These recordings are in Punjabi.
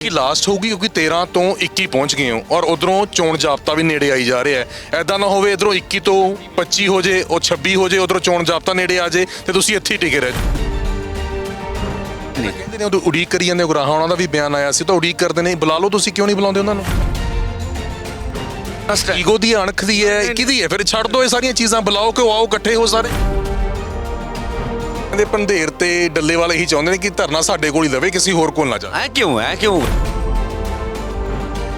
ਕਿ ਲਾਸਟ ਹੋਊਗੀ ਕਿਉਂਕਿ 13 ਤੋਂ 21 ਪਹੁੰਚ ਗਏ ਹੋ ਔਰ ਉਧਰੋਂ ਚੋਣ ਜਾਬਤਾ ਵੀ ਨੇੜੇ ਆਈ ਜਾ ਰਿਹਾ ਹੈ। ਐਦਾਂ ਨਾ ਹੋਵੇ ਇਧਰੋਂ 21 ਤੋਂ 25 ਹੋ ਜੇ ਉਹ 26 ਹੋ ਜੇ ਉਧਰੋਂ ਚੋਣ ਜਾਬਤਾ ਨੇੜੇ ਆ ਜੇ ਤੇ ਤੁਸੀਂ ਇੱਥੇ ਹੀ ਟਿਕੇ ਰਹਿ ਜਾਓ। ਕਹਿੰਦੇ ਨੇ ਉਹ ਉਡੀਕ ਕਰੀ ਜਾਂਦੇ ਗੁਰਾਹਾਂ ਉਹਨਾਂ ਦਾ ਵੀ ਬਿਆਨ ਆਇਆ ਸੀ ਤਾਂ ਉਡੀਕ ਕਰਦੇ ਨੇ ਬੁਲਾ ਲਓ ਤੁਸੀਂ ਕਿਉਂ ਨਹੀਂ ਬੁਲਾਉਂਦੇ ਉਹਨਾਂ ਨੂੰ? ਈਗੋ ਦੀ ਅਣਖ ਦੀ ਹੈ ਕਿਹਦੀ ਹੈ? ਫਿਰ ਛੱਡ ਦਿਓ ਇਹ ਸਾਰੀਆਂ ਚੀਜ਼ਾਂ ਬੁਲਾਓ ਕਿ ਉਹ ਆਓ ਇਕੱਠੇ ਹੋ ਸਾਰੇ। ਕਹਿੰਦੇ ਪੰਧੇਰ ਤੇ ਡੱਲੇ ਵਾਲੇ ਹੀ ਚਾਹੁੰਦੇ ਨੇ ਕਿ ਧਰਨਾ ਸਾਡੇ ਕੋਲ ਹੀ ਲਵੇ ਕਿਸੇ ਹੋਰ ਕੋਲ ਨਾ ਜਾ ਐ ਕਿਉਂ ਐ ਕਿਉਂ?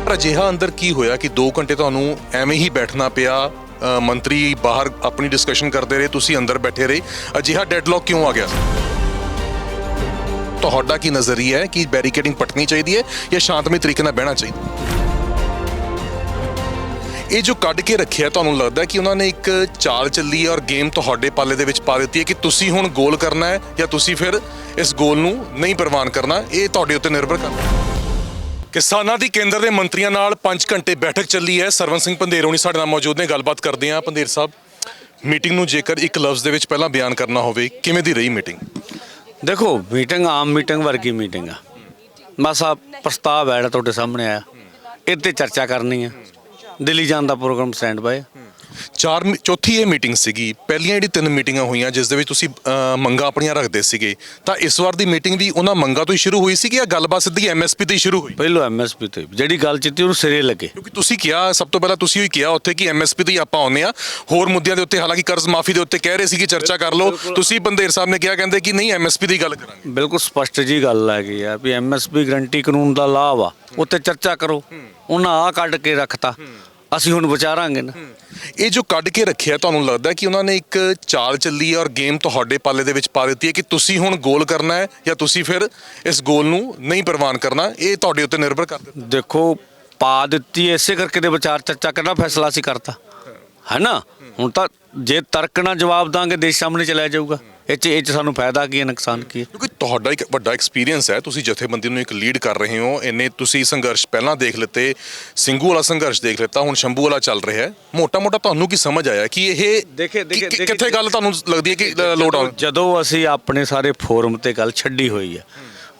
ਪਰ ਅਜਿਹਾ ਅੰਦਰ ਕੀ ਹੋਇਆ ਕਿ 2 ਘੰਟੇ ਤੁਹਾਨੂੰ ਐਵੇਂ ਹੀ ਬੈਠਣਾ ਪਿਆ? ਅ, ਮੰਤਰੀ ਬਾਹਰ ਆਪਣੀ ਡਿਸਕਸ਼ਨ ਕਰਦੇ ਰਹੇ ਤੁਸੀਂ ਅੰਦਰ ਬੈਠੇ ਰਹੇ। ਅਜਿਹਾ ਡੈਡਲੌਕ ਕਿਉਂ ਆ ਗਿਆ? ਤੁਹਾਡਾ ਕੀ ਨਜ਼ਰੀਆ ਹੈ ਕਿ ਬੈਰੀਕੇਡਿੰਗ ਪਟਣੀ ਚਾਹੀਦੀ ਹੈ ਜਾਂ ਸ਼ਾਂਤਮਈ ਤਰੀਕੇ ਨਾਲ ਬਹਿਣਾ ਚਾਹੀਦਾ? ਇਹ ਜੋ ਕੱਢ ਕੇ ਰੱਖਿਆ ਤੁਹਾਨੂੰ ਲੱਗਦਾ ਕਿ ਉਹਨਾਂ ਨੇ ਇੱਕ ਚਾਲ ਚੱਲੀ ਹੈ ਔਰ ਗੇਮ ਤੁਹਾਡੇ ਪਾਲੇ ਦੇ ਵਿੱਚ ਪਾ ਦਿੱਤੀ ਹੈ ਕਿ ਤੁਸੀਂ ਹੁਣ ਗੋਲ ਕਰਨਾ ਹੈ ਜਾਂ ਤੁਸੀਂ ਫਿਰ ਇਸ ਗੋਲ ਨੂੰ ਨਹੀਂ ਪ੍ਰਵਾਨ ਕਰਨਾ, ਇਹ ਤੁਹਾਡੇ ਉੱਤੇ ਨਿਰਭਰ ਕਰਦਾ ਹੈ। ਕਿਸਾਨਾਂ ਦੀ ਕੇਂਦਰ ਦੇ ਮੰਤਰੀਆਂ ਨਾਲ 5 ਘੰਟੇ ਬੈਠਕ ਚੱਲੀ ਹੈ। ਸਰਵਨ ਸਿੰਘ ਪੰਧੇਰ ਹੋਣੀ ਸਾਡੇ ਨਾਲ ਮੌਜੂਦ ਨੇ, ਗੱਲਬਾਤ ਕਰਦੇ ਹਾਂ। ਪੰਧੇਰ ਸਾਹਿਬ, ਮੀਟਿੰਗ ਨੂੰ ਜੇਕਰ ਇੱਕ ਲਫ਼ਜ਼ ਦੇ ਵਿੱਚ ਪਹਿਲਾਂ ਬਿਆਨ ਕਰਨਾ ਹੋਵੇ, ਕਿਵੇਂ ਦੀ ਰਹੀ ਮੀਟਿੰਗ? ਦੇਖੋ, ਮੀਟਿੰਗ ਆਮ ਮੀਟਿੰਗ ਵਰਗੀ ਮੀਟਿੰਗ ਆ। ਬਸ ਆ ਪ੍ਰਸਤਾਵ ਹੈ ਜਿਹੜਾ ਤੁਹਾਡੇ ਸਾਹਮਣੇ ਆਇਆ। ਇਹ ਤੇ ਚਰਚਾ ਕਰਨੀ ਹੈ ਦਿੱਲੀ ਜਾਣ ਦਾ ਪ੍ਰੋਗਰਾਮ ਸਟੈਂਡ ਬਾਏ। ਚਾਰ ਮੀ- ਚੌਥੀ ਇਹ ਮੀਟਿੰਗ ਸੀਗੀ। ਪਹਿਲੀਆਂ ਜਿਹੜੀ ਤਿੰਨ ਮੀਟਿੰਗਾਂ ਹੋਈਆਂ ਜਿਸ ਦੇ ਵਿੱਚ ਤੁਸੀਂ ਅ, ਮੰਗਾਂ ਆਪਣੀਆਂ ਰੱਖਦੇ ਸੀਗੇ। ਤਾਂ ਇਸ ਵਾਰ ਦੀ ਮੀਟਿੰਗ ਵੀ ਉਹਨਾਂ ਮੰਗਾਂ ਤੋਂ ਹੀ ਸ਼ੁਰੂ ਹੋਈ ਸੀਗੀ ਜਾਂ ਗੱਲਬਾਤ ਸਿੱਧੀ ਐਮਐਸਪੀ ਤੇ ਹੀ ਸ਼ੁਰੂ ਹੋਈ? ਪਹਿਲੋ ਐਮਐਸਪੀ ਤੇ ਜਿਹੜੀ ਗੱਲ ਚਿੱਤੀ ਉਹਨੂੰ ਸਿਰੇ ਲੱਗੇ। ਕਿਉਂਕਿ ਤੁਸੀਂ ਕਿਹਾ ਸਭ ਤੋਂ ਪਹਿਲਾਂ ਤੁਸੀਂ ਹੀ ਕਿਹਾ ਉੱਥੇ ਕਿ ਐਮਐਸਪੀ ਤੇ ਹੀ ਆਪਾਂ ਆਉਂਦੇ ਆ ਹੋਰ ਮੁੱਦਿਆਂ ਦੇ ਉੱਤੇ ਹਾਲਾਂਕਿ ਕਰਜ਼ ਮਾਫੀ ਦੇ ਉੱਤੇ ਕਹਿ ਰਹੇ ਸੀ ਕਿ ਚਰਚਾ ਕਰ ਲਓ। ਤੁਸੀਂ ਬੰਦੇਰ ਸਾਹਿਬ ਨੇ ਕਿਹਾ ਕਹਿੰਦੇ ਕਿ ਨਹੀਂ ਐਮਐਸਪੀ ਦੀ ਗੱਲ ਕਰਾਂਗੇ। ਬਿਲਕੁਲ ਸਪਸ਼ਟ ਜੀ ਗੱਲ ਹੈਗੀ ਆ ਵੀ ਐਮਐਸਪੀ ਗਰੰਟੀ ਕਾਨੂੰਨ ਦਾ ਲਾਭ ਆ। ਉੱਤੇ ਚਰਚਾ ਕਰੋ। ਉਹਨਾਂ ਆ ਕੱਢ ਕੇ ਰੱਖਤਾ। ਅਸੀਂ ਹੁਣ ਵਿਚਾਰਾਂਗੇ ਨਾ। ਇਹ ਜੋ ਕੱਢ ਕੇ ਰੱਖਿਆ ਤੁਹਾਨੂੰ ਲੱਗਦਾ ਕਿ ਉਹਨਾਂ ਨੇ ਇੱਕ ਚਾਲ ਚੱਲੀ ਹੈ ਔਰ ਗੇਮ ਤੁਹਾਡੇ ਪਾਲੇ ਦੇ ਵਿੱਚ ਪਾ ਦਿੱਤੀ ਹੈ ਕਿ ਤੁਸੀਂ ਹੁਣ ਗੋਲ ਕਰਨਾ ਹੈ ਜਾਂ ਤੁਸੀਂ ਫਿਰ ਇਸ ਗੋਲ ਨੂੰ ਨਹੀਂ ਪ੍ਰਵਾਨ ਕਰਨਾ? ਇਹ ਤੁਹਾਡੇ ਉੱਤੇ ਨਿਰਭਰ ਕਰਦਾ ਦੇਖੋ ਪਾ ਦਿੱਤੀ ਇਸੇ ਕਰਕੇ ਦੇ ਵਿਚਾਰ ਚਰਚਾ ਕਿਹੜਾ ਫੈਸਲਾ ਅਸੀਂ ਕਰਤਾ। ਹੈ। ਨਾ? ਹੁਣ ਤਾਂ ਜੇ ਤਰਕ ਨਾਲ ਜਵਾਬ ਦਾਂਗੇ ਦੇਸ਼ ਸਾਹਮਣੇ ਚਲਾ ਜਾਊਗਾ। ਇਹ ਚ ਇਹ ਚ ਸਾਨੂੰ ਫਾਇਦਾ ਕੀ ਹੈ ਨੁਕਸਾਨ ਕੀ ਹੈ? ਕਿਉਂਕਿ ਤੁਹਾਡਾ ਇੱਕ ਵੱਡਾ ਐਕਸਪੀਰੀਅੰਸ ਹੈ ਤੁਸੀਂ ਜਥੇਬੰਦੀ ਨੂੰ ਇੱਕ ਲੀਡ ਕਰ ਰਹੇ ਹੋ ਇੰਨੇ ਤੁਸੀਂ ਸੰਘਰਸ਼ ਪਹਿਲਾਂ ਦੇਖ ਲਿੱਤੇ ਸਿੰਘੂ ਵਾਲਾ ਸੰਘਰਸ਼ ਦੇਖ ਲਿੱਤਾ ਹੁਣ ਸ਼ੰਭੂ ਵਾਲਾ ਚੱਲ ਰਿਹਾ ਹੈ। ਮੋਟਾ ਮੋਟਾ ਤੁਹਾਨੂੰ ਕੀ ਸਮਝ ਆਇਆ ਕਿ ਇਹ ਦੇਖੇ- ਦੇਖੇ- ਕਿ- ਦੇਖੇ- ਕਿੱਥੇ ਗੱਲ ਤੁਹਾਨੂੰ ਲੱਗਦੀ ਹੈ ਕਿ ਲੋਡ ਆਉਣ ਜਦੋਂ ਅਸੀਂ ਆਪਣੇ ਸਾਰੇ ਫੋਰਮ ਤੇ ਗੱਲ ਛੱਡੀ ਹੋਈ ਹੈ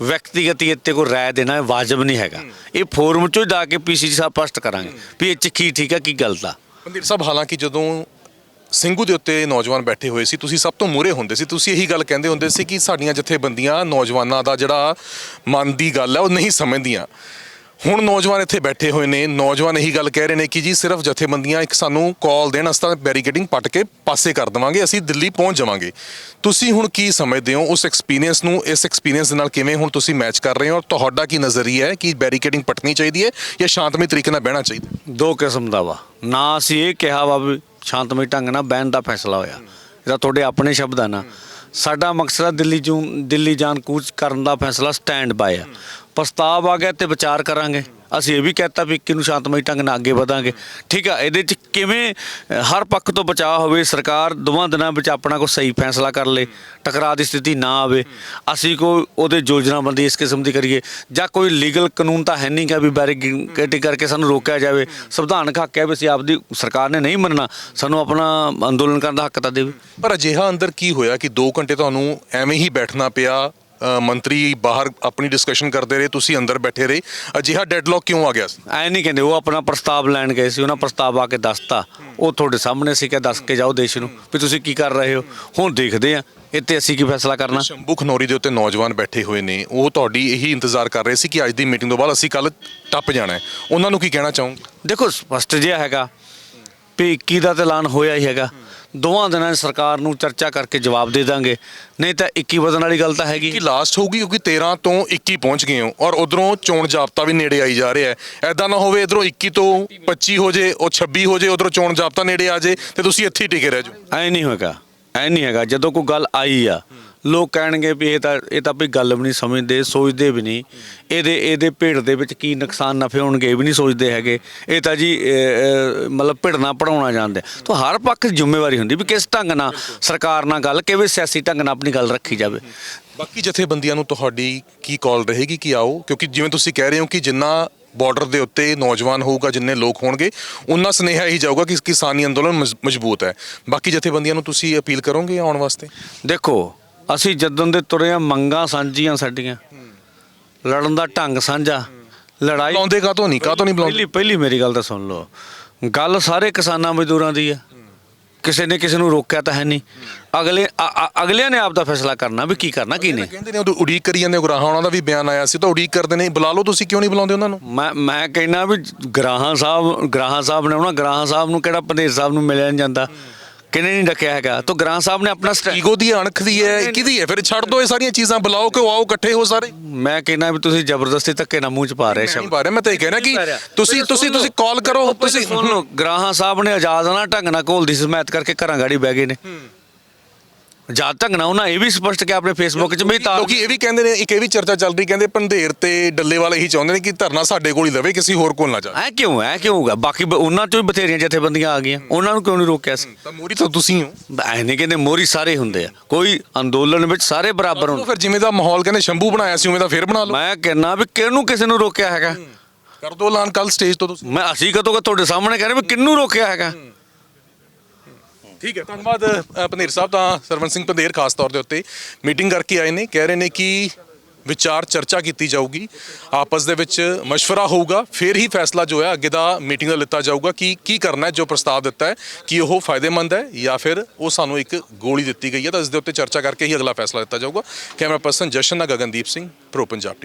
ਵਿਅਕਤੀਗਤ ਇੱਥੇ ਕੋਈ ਰਾਏ ਦੇਣਾ ਵਾਜਬ ਨਹੀਂ ਹੈਗਾ। ਇਹ ਫੋਰਮ ਚੋਂ ਜਾ ਕੇ ਪੀਸੀਸੀ ਸਾਹਿਬ ਸਪਸ਼ਟ ਕਰਾਂਗੇ ਵੀ ਇਹ ਚ ਕੀ ਠੀਕ ਹੈ ਕੀ ਗਲਤ ਆ। ਪੰਡਿਤ ਸਾਹਿਬ ਹਾਲਾਂਕਿ ਜਦੋਂ ਸਿੰਘੂ ਦੇ ਉੱਤੇ ਨੌਜਵਾਨ ਬੈਠੇ ਹੋਏ ਸੀ, ਤੁਸੀਂ ਸਭ ਤੋਂ ਮੂਹਰੇ ਹੁੰਦੇ ਸੀ, ਤੁਸੀਂ ਇਹੀ ਗੱਲ ਕਹਿੰਦੇ ਹੁੰਦੇ ਸੀ ਕਿ ਸਾਡੀਆਂ ਜਥੇਬੰਦੀਆਂ ਨੌਜਵਾਨਾਂ ਦਾ ਜਿਹੜਾ ਮਨ ਦੀ ਗੱਲ ਹੈ, ਉਹ ਨਹੀਂ ਸਮਝਦੀਆਂ। ਹੁਣ ਨੌਜਵਾਨ ਇੱਥੇ ਬੈਠੇ ਹੋਏ ਨੇ, ਨੌਜਵਾਨ ਇਹੀ ਗੱਲ ਕਹਿ ਰਹੇ ਨੇ ਕਿ ਜੀ ਸਿਰਫ ਜਥੇਬੰਦੀਆਂ ਇੱਕ ਸਾਨੂੰ ਕਾਲ ਦੇਣ, ਅਸੀਂ ਤਾਂ ਬੈਰੀਕੇਡਿੰਗ ਪੱਟ ਕੇ ਪਾਸੇ ਕਰ ਦੇਵਾਂਗੇ, ਅਸੀਂ ਦਿੱਲੀ ਪਹੁੰਚ ਜਾਵਾਂਗੇ। ਤੁਸੀਂ ਹੁਣ ਕੀ ਸਮਝਦੇ ਹੋ ਉਸ ਐਕਸਪੀਰੀਅੰਸ ਨੂੰ, ਇਸ ਐਕਸਪੀਰੀਅੰਸ ਦੇ ਨਾਲ ਕਿਵੇਂ ਹੁਣ ਤੁਸੀਂ ਮੈਚ ਕਰ ਰਹੇ ਹੋ ਔਰ ਤੁਹਾਡਾ ਕੀ ਨਜ਼ਰੀਆ ਹੈ ਕਿ ਬੈਰੀਕੇਡਿੰਗ ਪੱਟਣੀ ਚਾਹੀਦੀ ਹੈ ਜਾਂ ਸ਼ਾਂਤਮਈ ਤਰੀਕੇ ਨਾਲ ਬਹਿਣਾ ਚਾਹੀਦਾ ਦੋ ਕਿਸਮ ਦਾ ਵਾ। ਨਾ ਅਸੀਂ ਇਹ ਕਿਹਾ ਵਾ ਵੀ ਸ਼ਾਂਤਮਈ ਢੰਗ ਨਾਲ ਬਹਿਣ ਦਾ ਫੈਸਲਾ ਹੋਇਆ। ਇਹਦਾ ਤੁਹਾਡੇ ਆਪਣੇ ਸ਼ਬਦ ਆ ਨਾ। ਸਾਡਾ ਮਕਸਦ ਆ ਦਿੱਲੀ ਜੂ ਦਿੱਲੀ ਜਾਣ ਕੂਚ ਕਰਨ ਦਾ ਫੈਸਲਾ ਸਟੈਂਡ ਬਾਏ ਆ। ਪ੍ਰਸਤਾਵ ਆ ਗਿਆ ਤੇ ਵਿਚਾਰ ਕਰਾਂਗੇ। ਅਸੀਂ ਇਹ ਵੀ ਕਹਿਤਾ ਵੀ ਕਿਨੂੰ ਸ਼ਾਂਤਮਈ ਢੰਗ ਨਾਲ ਅੱਗੇ ਵਧਾਂਗੇ। ਠੀਕ ਆ, ਇਹਦੇ ਚ ਕਿਵੇਂ ਹਰ ਪੱਖ ਤੋਂ ਬਚਾਅ ਹੋਵੇ, ਸਰਕਾਰ ਦੋਵਾਂ ਦਿਨਾਂ ਵਿੱਚ ਆਪਣਾ ਕੋਈ ਸਹੀ ਫੈਸਲਾ ਕਰ ਲੇ, ਟਕਰਾਅ ਦੀ ਸਥਿਤੀ ਨਾ ਆਵੇ, ਅਸੀਂ ਕੋਈ ਉਹਦੇ ਯੋਜਨਾਬੰਦੀ ਇਸ ਕਿਸਮ ਦੀ ਕਰੀਏ, ਜਾਂ ਕੋਈ ਲੀਗਲ ਕਾਨੂੰਨ ਤਾਂ ਹੈ ਨਹੀਂ ਕਿ ਵੀ ਬੈਰੀਕੇਡਿੰਗ ਕਰਕੇ ਸਾਨੂੰ ਰੋਕਿਆ ਜਾਵੇ। ਸੰਵਿਧਾਨਕ ਹੱਕ ਹੈ ਵੀ ਅਸੀਂ ਆਪਦੀ ਸਰਕਾਰ ਨੇ ਨਹੀਂ ਮੰਨਣਾ, ਸਾਨੂੰ ਆਪਣਾ ਅੰਦੋਲਨ ਕਰਨ ਦਾ ਹੱਕ ਤਾਂ ਦੇਵੇ। ਪਰ ਅਜਿਹਾ ਅੰਦਰ ਕੀ ਹੋਇਆ ਕਿ 2 ਘੰਟੇ ਤੁਹਾਨੂੰ ਐਵੇਂ ਹੀ ਬੈਠਣਾ ਪਿਆ ਅ, ਮੰਤਰੀ ਬਾਹਰ ਆਪਣੀ ਡਿਸਕਸ਼ਨ ਕਰਦੇ ਰਹੇ ਤੁਸੀਂ ਅੰਦਰ ਬੈਠੇ ਰਹੇ। ਅਜਿਹਾ ਡੈਡਲੌਕ ਕਿਉਂ ਆ ਗਿਆ? ਸੀ ਐ ਨਹੀਂ ਕਹਿੰਦੇ ਉਹ ਆਪਣਾ ਪ੍ਰਸਤਾਵ ਲੈਣ ਗਏ ਸੀ ਉਹਨਾਂ ਪ੍ਰਸਤਾਵ ਆ ਕੇ ਦੱਸਤਾ। ਉਹ ਤੁਹਾਡੇ ਸਾਹਮਣੇ ਸੀ ਕਿ ਦੱਸ ਕੇ ਜਾਓ ਦੇਸ਼ ਨੂੰ ਵੀ ਤੁਸੀਂ ਕੀ ਕਰ ਰਹੇ ਹੋ। ਹੁਣ ਦੇਖਦੇ ਆ ਇੱਥੇ ਅਸੀਂ ਕੀ ਫੈਸਲਾ ਕਰਨਾ। ਸ਼ੰਭੂ ਖਨੌਰੀ ਦੇ ਉੱਤੇ ਨੌਜਵਾਨ ਬੈਠੇ ਹੋਏ ਨੇ ਉਹ ਤੁਹਾਡੀ ਇਹੀ ਇੰਤਜ਼ਾਰ ਕਰ ਰਹੇ ਸੀ ਕਿ ਅੱਜ ਦੀ ਮੀਟਿੰਗ ਤੋਂ ਬਾਅਦ ਅਸੀਂ ਕੱਲ ਟੱਪ ਜਾਣਾ ਹੈ। ਉਹਨਾਂ ਨੂੰ ਕੀ ਕਹਿਣਾ ਚਾਹੋਗੇ? ਦੇਖੋ ਸਪਸ਼ਟ ਜਿਹਾ ਹੈਗਾ ਵੀ 21 ਦਾ ਤਾਂ ਐਲਾਨ ਹੋਇਆ ਹੀ ਹੈਗਾ। ਦੋਵਾਂ ਦਿਨਾਂ 'ਚ ਸਰਕਾਰ ਨੂੰ ਚਰਚਾ ਕਰਕੇ ਜਵਾਬ ਦੇ ਦਾਂਗੇ। ਨਹੀਂ ਤਾਂ 21 ਵਧਣ ਵਾਲੀ ਗੱਲ ਤਾਂ ਹੈਗੀ। ਕਿ ਲਾਸਟ ਹੋਊਗੀ ਕਿਉਂਕਿ 13 ਤੋਂ 21 ਪਹੁੰਚ ਗਏ ਹੋ ਔਰ ਉਧਰੋਂ ਚੋਣ ਜਾਬਤਾ ਵੀ ਨੇੜੇ ਆਈ ਜਾ ਰਿਹਾ ਹੈ। ਐਦਾਂ ਨਾ ਹੋਵੇ ਇਧਰੋਂ 21 ਤੋਂ 25 ਹੋ ਜੇ ਉਹ 26 ਹੋ ਜੇ ਉਧਰੋਂ ਚੋਣ ਜਾਬਤਾ ਨੇੜੇ ਆ ਜੇ ਤੇ ਤੁਸੀਂ ਇੱਥੇ ਹੀ ਟਿਕੇ ਰਹਿ ਜਾਓ। ਐ ਨਹੀਂ ਹੋਏਗਾ। ਐ ਨਹੀਂ ਹੈਗਾ। ਜਦੋਂ ਕੋਈ ਗੱਲ ਆਈ ਆ ਲੋਕ ਕਹਿਣਗੇ ਵੀ ਇਹ ਤਾਂ ਇਹ ਤਾਂ ਵੀ ਗੱਲ ਵੀ ਨਹੀਂ ਸਮਝਦੇ ਸੋਚਦੇ ਵੀ ਨਹੀਂ। ਇਹਦੇ ਇਹਦੇ ਭੇਡ ਦੇ ਵਿੱਚ ਕੀ ਨੁਕਸਾਨ ਨਫੇ ਹੋਣਗੇ ਇਹ ਵੀ ਨਹੀਂ ਸੋਚਦੇ ਹੈਗੇ। ਇਹ ਤਾਂ ਜੀ ਮਤਲਬ ਭਿੜਨਾ ਪੜਾਉਣਾ ਜਾਣਦੇ ਤਾਂ ਹਰ ਪੱਖ ਜ਼ਿੰਮੇਵਾਰੀ ਹੁੰਦੀ ਵੀ ਕਿਸ ਢੰਗ ਨਾਲ ਸਰਕਾਰ ਨਾਲ ਗੱਲ ਕਿਵੇਂ ਸਿਆਸੀ ਢੰਗ ਨਾਲ ਆਪਣੀ ਗੱਲ ਰੱਖੀ ਜਾਵੇ। ਬਾਕੀ ਜਥੇਬੰਦੀਆਂ ਨੂੰ ਤੁਹਾਡੀ ਕੀ ਕਾਲ ਰਹੇਗੀ ਕਿ ਆਓ? ਕਿਉਂਕਿ ਜਿਵੇਂ ਤੁਸੀਂ ਕਹਿ ਰਹੇ ਹੋ ਕਿ ਜਿੰਨਾ ਬਾਰਡਰ ਦੇ ਉੱਤੇ ਨੌਜਵਾਨ ਹੋਊਗਾ ਜਿੰਨੇ ਲੋਕ ਹੋਣਗੇ ਉਹਨਾਂ ਸੁਨੇਹਾ ਇਹੀ ਜਾਊਗਾ ਕਿ ਕਿਸਾਨੀ ਅੰਦੋਲਨ ਮਜ਼- ਮਜ਼ਬੂਤ ਹੈ। ਬਾਕੀ ਜਥੇਬੰਦੀਆਂ ਨੂੰ ਤੁਸੀਂ ਅਪੀਲ ਕਰੋਗੇ ਆਉਣ ਵਾਸਤੇ? ਦੇਖੋ ਅਸੀਂ ਜਦੋਂ ਦੇ ਤੁਰੇ ਆ ਮੰਗਾਂ ਸਾਂਝੀਆਂ ਸਾਡੀਆਂ। ਲੜਨ ਦਾ ਢੰਗ ਸਾਂਝਾ। ਲੜਾਈ ਬੁਲਾਉਂਦੇ ਕਾਹਤੋਂ ਨਹੀਂ? ਕਾਹਤੋਂ ਨਹੀਂ ਬੁਲਾਉਂਦੇ? ਪਹਿਲੀ ਪਹਿਲੀ ਮੇਰੀ ਗੱਲ ਤਾਂ ਸੁਣ ਲਓ। ਗੱਲ ਸਾਰੇ ਕਿਸਾਨਾਂ ਮਜ਼ਦੂਰਾਂ ਦੀ ਆ। ਕਿਸੇ ਨੇ ਕਿਸੇ ਨੂੰ ਰੋਕਿਆ ਤਾਂ ਹੈ ਨਹੀਂ। ਅਗਲੇ ਅਗਲਿਆਂ ਨੇ ਆਪ ਦਾ ਫੈਸਲਾ ਕਰਨਾ ਵੀ ਕੀ ਕਰਨਾ ਕੀ ਨਹੀਂ। ਕਹਿੰਦੇ ਨੇ ਉਹ ਉਡੀਕ ਕਰੀ ਜਾਂਦੇ ਗਰਾਹਾਂ ਉਹਨਾਂ ਦਾ ਵੀ ਬਿਆਨ ਆਇਆ ਸੀ ਤਾਂ ਉਡੀਕ ਕਰਦੇ ਨੇ। ਬੁਲਾ ਲਓ ਤੁਸੀਂ ਕਿਉਂ ਨਹੀਂ ਬੁਲਾਉਂਦੇ ਉਹਨਾਂ ਨੂੰ? ਮੈਂ ਮੈਂ ਕਹਿਣਾ ਵੀ ਗਰਾਹਾਂ ਸਾਹਿਬ ਗਰਾਹਾਂ ਸਾਹਿਬ ਨੇ ਉਹਨਾਂ ਗਰਾਹਾਂ ਸਾਹਿਬ ਨੂੰ ਕਿਹੜਾ ਪੰਦੇਰ ਸਾਹਿਬ ਨੂੰ ਮਿਲਿਆ ਨਹੀਂ ਜਾਂਦਾ। ਕਿਨੇ ਨਹੀਂ ਡੱਕਿਆ ਹੈਗਾ? ਤਾਂ ਗਰਾਹਾਂ ਸਾਹਿਬ ਨੇ ਆਪਣਾ ਸਟੈ- ਈਗੋ ਦੀ ਅਣਖ ਦੀ ਹੈ ਕਿਹਦੀ ਹੈ? ਫਿਰ ਛੱਡ ਦਿਓ ਇਹ ਸਾਰੀਆਂ ਚੀਜ਼ਾਂ ਬੁਲਾਓ ਕਿ ਆਓ ਇਕੱਠੇ ਹੋ ਸਾਰੇ। ਮੈਂ ਕਹਿਣਾ ਵੀ ਤੁਸੀਂ ਜ਼ਬਰਦਸਤੀ ਧੱਕੇ ਨਾਲ ਮੂੰਹ ਚ ਪਾ ਰਹੇ ਨਹੀਂ ਸ਼ਬਦ। ਪਾ ਰਿਹਾ ਮੈਂ ਤਾਂ ਇਹ ਕਹਿਣਾ ਕਿ ਤੁਸੀਂ ਤੁਸੀਂ ਸੁਣ। ਤੁਸੀਂ ਕਾਲ ਕਰੋ ਤੁਸੀਂ ਸੁਣ ਲਓ। ਗਰਾਹਾਂ ਸਾਹਿਬ ਨੇ ਆਜ਼ਾਦ ਨਾ ਢੰਗ ਨਾਲ ਘੋਲਦੀ ਸਮੈਤ ਕਰਕੇ ਘਰਾਂ ਗਾੜੀ ਬਹਿ ਗਏ ਨੇ। ਆਜ਼ਾਦ ਢੰਗ ਨਾਲ ਉਹਨਾਂ ਇਹ ਵੀ ਸਪਸ਼ਟ ਕਿਹਾ ਆਪਣੇ ਫੇਸਬੁੱਕ 'ਚ ਵੀ ਤਾਂ ਲੋਕੀ ਇਹ ਵੀ ਕਹਿੰਦੇ ਨੇ ਇੱਕ ਇਹ ਵੀ ਚਰਚਾ ਚੱਲ ਰਹੀ ਕਹਿੰਦੇ ਪੰਧੇਰ ਤੇ ਡੱਲੇ ਵਾਲੇ ਹੀ ਚਾਹੁੰਦੇ ਨੇ ਕਿ ਧਰਨਾ ਸਾਡੇ ਕੋਲ ਹੀ ਲਵੇ ਕਿਸੇ ਹੋਰ ਕੋਲ ਨਾ ਜਾਵੇ। ਐ ਕਿਉਂ ਐ ਕਿਉਂ ਹੋਗਾ ਬਾਕੀ ਬ- ਉਹਨਾਂ ਚੋਂ ਵੀ ਬਥੇਰੀਆਂ ਜਥੇਬੰਦੀਆਂ ਆ ਗਈਆਂ। ਉਹਨਾਂ ਨੂੰ ਕਿਉਂ ਨਹੀਂ ਰੋਕਿਆ ਸੀ? ਤਾਂ ਮੋਰੀ ਤਾਂ ਤੁਸੀਂ ਹੋ। ਐ ਨਹੀਂ ਕਹਿੰਦੇ ਮੋਰੀ ਸਾਰੇ ਹੁੰਦੇ ਆ। ਕੋਈ ਅੰਦੋਲਨ ਵਿੱਚ ਸਾਰੇ ਬਰਾਬਰ ਉਹ ਹੁੰਦੇ ਫਿਰ ਜਿਵੇਂ ਦਾ ਮਾਹੌਲ ਕਹਿੰਦੇ ਸ਼ੰਭੂ ਬਣਾਇਆ ਸੀ ਉਵੇਂ ਦਾ ਫਿਰ ਬਣਾ ਲਓ। ਮੈਂ ਕਹਿੰਨਾ ਵੀ ਕਿਹਨੂੰ ਕਿਸੇ ਨੂੰ ਰੋਕਿਆ ਹੈਗਾ? ਕਰ ਦੋ ਐਲਾਨ ਕੱਲ ਸਟੇਜ ਤੋਂ ਤੁਸੀਂ। ਮੈਂ ਅਸੀਂ ਕਦੋਂ ਤੁਹਾਡੇ ਸਾਹਮਣੇ ਕਹਿ ਰਹੇ ਵੀ ਕਿਹਨੂੰ ਰੋਕਿਆ ਹੈਗਾ? ਠੀਕ ਹੈ। ਧੰਨਵਾਦ ਅ, ਪਨੀਰ ਸਾਹਿਬ ਤਾਂ ਸਰਵਨ ਸਿੰਘ ਪੰਦੇਰ ਖਾਸ ਤੌਰ ਦੇ ਉੱਤੇ ਮੀਟਿੰਗ ਕਰਕੇ ਆਏ ਨੇ। ਕਹਿ ਰਹੇ ਨੇ ਕਿ ਵਿਚਾਰ ਚਰਚਾ ਕੀਤੀ ਜਾਊਗੀ ਆਪਸ ਦੇ ਵਿੱਚ مشਵਰਾ ਹੋਊਗਾ ਫਿਰ ਹੀ ਫੈਸਲਾ ਜੋ ਹੈ ਅੱਗੇ ਦਾ ਮੀਟਿੰਗ ਦਾ ਲਿੱਤਾ ਜਾਊਗਾ ਕਿ ਕੀ ਕਰਨਾ ਹੈ ਜੋ ਪ੍ਰਸਤਾਵ ਦਿੱਤਾ ਹੈ ਕਿ ਉਹ ਫਾਇਦੇਮੰਦ ਹੈ ਜਾਂ ਫਿਰ ਉਹ ਸਾਨੂੰ ਇੱਕ ਗੋਲੀ ਦਿੱਤੀ ਗਈ ਹੈ। ਤਾਂ ਇਸ ਦੇ ਉੱਤੇ ਚਰਚਾ ਕਰਕੇ ਹੀ ਅਗਲਾ ਫੈਸਲਾ ਲਿੱਤਾ ਜਾਊਗਾ। ਕੈਮਰਾ ਪਰਸਨ ਜਸ਼ਨ ਦਾ ਗਗਨਦੀਪ ਸਿੰਘ ਪ੍ਰੋ ਪੰਜਾਬ ਟੀਵੀ।